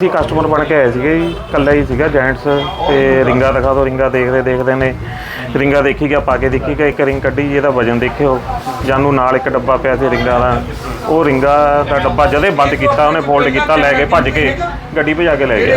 ਅਸੀਂ ਕਸਟਮਰ ਬਣ ਕੇ ਆਏ ਸੀਗੇ ਜੀ, ਇਕੱਲਾ ਹੀ ਸੀਗਾ ਜੈਂਟਸ ਤੇ ਰਿੰਗਾ ਦਿਖਾ ਦੋ ਰਿੰਗਾ ਦੇਖਦੇ ਦੇਖਦੇ ਨੇ, ਰਿੰਗਾ ਦੇਖੀ ਗਿਆ ਪਾ ਕੇ ਦੇਖੀ ਗਿਆ ਇੱਕ ਰਿੰਗ ਕੱਢੀ ਜੀ ਇਹਦਾ ਵਜਨ ਦੇਖਿਓ, ਜਾਨੂੰ ਨਾਲ ਇੱਕ ਡੱਬਾ ਪਿਆ ਸੀ ਰਿੰਗਾ ਦਾ, ਉਹ ਰਿੰਗਾ ਦਾ ਡੱਬਾ ਜਦੇ ਬੰਦ ਕੀਤਾ, ਉਹਨੇ ਫੋਲਡ ਕੀਤਾ, ਲੈ ਕੇ ਭੱਜ ਕੇ ਗੱਡੀ ਭਜਾ ਕੇ ਲੈ ਗਿਆ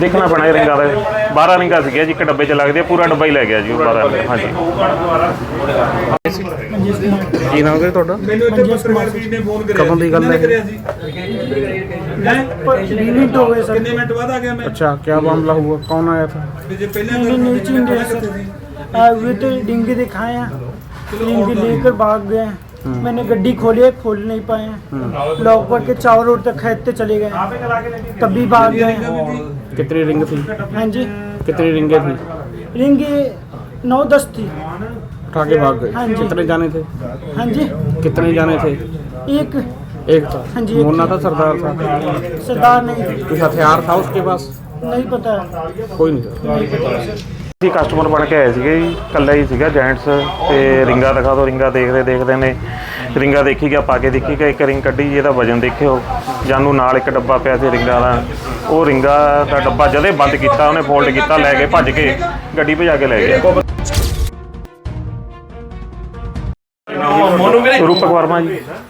ਦੇਖਣਾ ਪੈਣਾ ਇਹ ਰਿੰਗਾਂ ਦਾ 12 ਰਿੰਗਾਂ ਸੀਗੀਆਂ ਜੀ ਇੱਕ ਡੱਬੇ 'ਚ ਲੱਗਦੇ ਆ, ਪੂਰਾ ਡੱਬਾ ਹੀ ਲੈ ਗਿਆ ਜੀ ਉਹ 12 ਰਿੰਗਾਂ, ਹਾਂਜੀ ਕੀ ਨਾਮ ਹੈ ਤੁਹਾਡਾ ਮੈਨੂੰ ਇੱਥੇ ਪੱਤਰਕਾਰ ਵੀਰ ਨੇ ਫੋਨ ਕਰਿਆ ਕਦੋਂ ਦੀ ਗੱਲ ਹੈ? ਕਿਹਨੇ ਕਰਿਆ ਸੀ मिनट हो गए सर ਕਿੰਨੇ ਮਿੰਟ ਬਾਅਦ ਆ ਗਿਆ ਮੈਂ अच्छा क्या मामला हुआ कौन आया था ਵੀ ਜੇ ਪਹਿਲਾਂ नहीं नहीं ਕਰ चिंगे सर आ, वे तो डिंगे दिखाए हैं डिंगे लेकर भाग गए हैं। मैंने गड्डी खोली है खोल नहीं पाए हैं लॉक पर के चारों रोड तक खेदते चले गए हैं। तभी भाग गए हैं। कितनी रिंग थी हाँ जी कितनी रिंगे थी रिंग नौ दस थी उठा के भाग गए हाँ जी। कितने जाने थे हाँ जी कितने जाने थे एक एक था हाँ जी, एक मुन्ना था। था सरदार था सरदार नहीं थी कुछ हथियार था उसके पास नहीं पता है कोई नहीं था ਅਸੀਂ ਕਸਟਮਰ ਬਣ ਕੇ ਆਏ ਸੀਗੇ ਜੀ ਇਕੱਲਾ ਹੀ ਸੀਗਾ ਜੈਂਟਸ ਤੇ ਰਿੰਗਾ ਦਿਖਾ ਦੋ ਰਿੰਗਾ ਦੇਖਦੇ ਦੇਖਦੇ ਨੇ ਰਿੰਗਾ ਦੇਖੀ ਗਿਆ ਪਾ ਕੇ ਦੇਖੀ ਗਿਆ ਇੱਕ ਰਿੰਗ ਕੱਢੀ ਜੀ ਇਹਦਾ ਵਜਨ ਦੇਖਿਓ। ਜਾਨੂੰ ਨਾਲ ਇੱਕ ਡੱਬਾ ਪਿਆ ਸੀ ਰਿੰਗਾ ਦਾ ਉਹ ਰਿੰਗਾ ਦਾ ਡੱਬਾ ਜਦੇ ਬੰਦ ਕੀਤਾ ਉਹਨੇ ਫੋਲਡ ਕੀਤਾ ਲੈ ਕੇ ਭੱਜ ਕੇ ਗੱਡੀ ਭਜਾ ਕੇ ਲੈ ਗਿਆ ਰੂਪਕ ਵਰਮਾ ਜੀ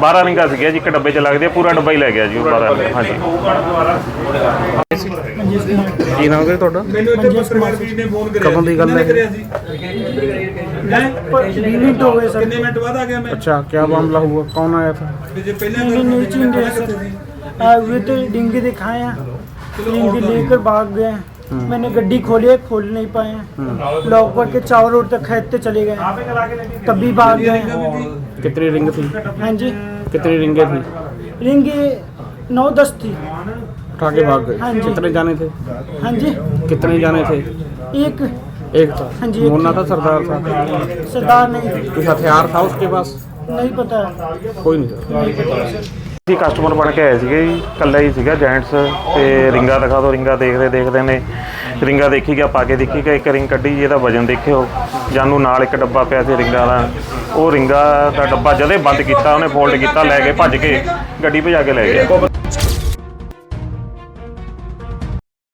12 ਰਿੰਗਾਂ ਸੀਗੀਆਂ ਜੀ ਇੱਕ ਡੱਬੇ 'ਚ ਲੱਗਦੇ ਆ, ਪੂਰਾ ਡੱਬਾ ਹੀ ਲੈ ਗਿਆ ਜੀ ਉਹ 12 ਰਿੰਗਾਂ, ਹਾਂਜੀ ਕੀ ਨਾਮ ਹੈ ਤੁਹਾਡਾ ਮੈਨੂੰ ਇੱਥੇ ਪੱਤਰਕਾਰ ਵੀਰ ਨੇ ਫੋਨ ਕਰਿਆ ਕਦੋਂ ਦੀ ਗੱਲ ਕਿਹਨੇ ਹੈ? ਕਰਿਆ ਸੀ मिनट हो गए सर ਕਿੰਨੇ ਮਿੰਟ ਬਾਅਦ ਆ ਗਿਆ ਮੈਂ अच्छा क्या मामला हुआ कौन आया था ਵੀ ਜੇ ਪਹਿਲਾਂ नहीं नहीं चिंगे ਕਰ सर आ, वे तो डिंगे दिखाए हैं डिंगे लेकर भाग गए हैं। मैंने गड्डी खोली है खोल नहीं पाए हैं लॉक पर के चारों रोड तक खेदते चले गए हैं। तभी भाग गए हैं। कितनी रिंग थी हाँ जी कितनी रिंगे थी रिंग नौ दस थी उठा के भाग गए हाँ जी। कितने जाने थे हाँ जी कितने जाने थे एक एक था हाँ जी, एक मुन्ना था। था सरदार था सरदार नहीं थी कुछ हथियार था उसके पास नहीं पता है कोई नहीं था ਅਸੀਂ ਕਸਟਮਰ ਬਣ ਕੇ ਆਏ ਸੀਗੇ ਜੀ ਇਕੱਲਾ ਹੀ ਸੀਗਾ ਜੈਂਟਸ ਤੇ ਰਿੰਗਾ ਦਿਖਾ ਦੋ ਰਿੰਗਾ ਦੇਖਦੇ ਦੇਖਦੇ ਨੇ ਰਿੰਗਾ ਦੇਖੀ ਗਿਆ, ਪਾ ਕੇ ਦੇਖੀ ਗਿਆ, ਇੱਕ ਰਿੰਗ ਕੱਢੀ ਜੀ ਇਹਦਾ ਵਜਨ ਦੇਖਿਓ। ਜਾਨੂੰ ਨਾਲ ਇੱਕ ਡੱਬਾ ਪਿਆ ਸੀ ਰਿੰਗਾ ਦਾ। ਉਹ ਰਿੰਗਾ ਦਾ ਡੱਬਾ ਜਦੇ ਬੰਦ ਕੀਤਾ, ਉਹਨੇ ਫੋਲਡ ਕੀਤਾ, ਲੈ ਕੇ ਭੱਜ ਕੇ ਗੱਡੀ ਭਜਾ ਕੇ ਲੈ ਗਿਆ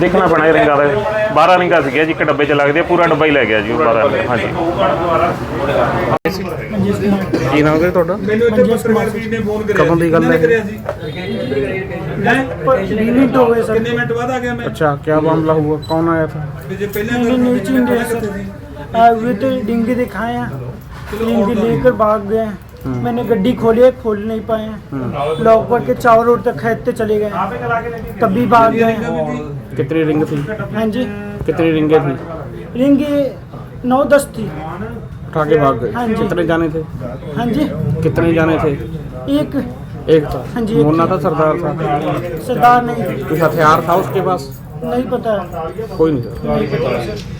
ਦੇਖਣਾ ਪੈਣਾ ਇਹ ਰਿੰਗਾਂ ਦਾ 12 ਰਿੰਗਾਂ ਸੀਗੀਆਂ ਜੀ ਇੱਕ ਡੱਬੇ 'ਚ ਲੱਗਦੇ ਆ, ਪੂਰਾ ਡੱਬਾ ਹੀ ਲੈ ਗਿਆ ਜੀ ਉਹ 12 ਹਾਂਜੀ ਕੀ ਨਾਮ ਹੈ ਤੁਹਾਡਾ ਮੈਨੂੰ ਇੱਥੇ ਪੱਤਰਕਾਰ ਵੀਰ ਨੇ ਫੋਨ ਕਰਿਆ ਕਦੋਂ ਦੀ ਗੱਲ ਕਿਹਨੇ ਹੈ? ਕਰਿਆ ਸੀ मिनट हो गए सर ਕਿੰਨੇ ਮਿੰਟ ਬਾਅਦ ਆ ਗਿਆ ਮੈਂ अच्छा क्या मामला हुआ कौन आया था ਵੀ ਜੇ ਪਹਿਲਾਂ नहीं नहीं ਗੱਲ नहीं ਕੀਤੀ सर ਸੀ आ, वे तो डिंगी दिखाए हैं डिंगी लेकर भाग गए हैं मैंने गड्डी खोली है खोल नहीं पाए हैं। लॉक पर के चारों ओर तक खेदते चले गए। तभी भाग गए। कितनी रिंग थी? हाँ जी। कितनी रिंगे थी? रिंग नौ दस थी। उठा के भाग गए। हाँ जी। कितने जाने थे? हाँ जी। कितने जाने थे? एक। एक था। हाँ जी, मुन्ना था। सरदार था? सरदार नहीं। थी कुछ हथियार था उसके पास? नहीं पता। कोई नहीं था।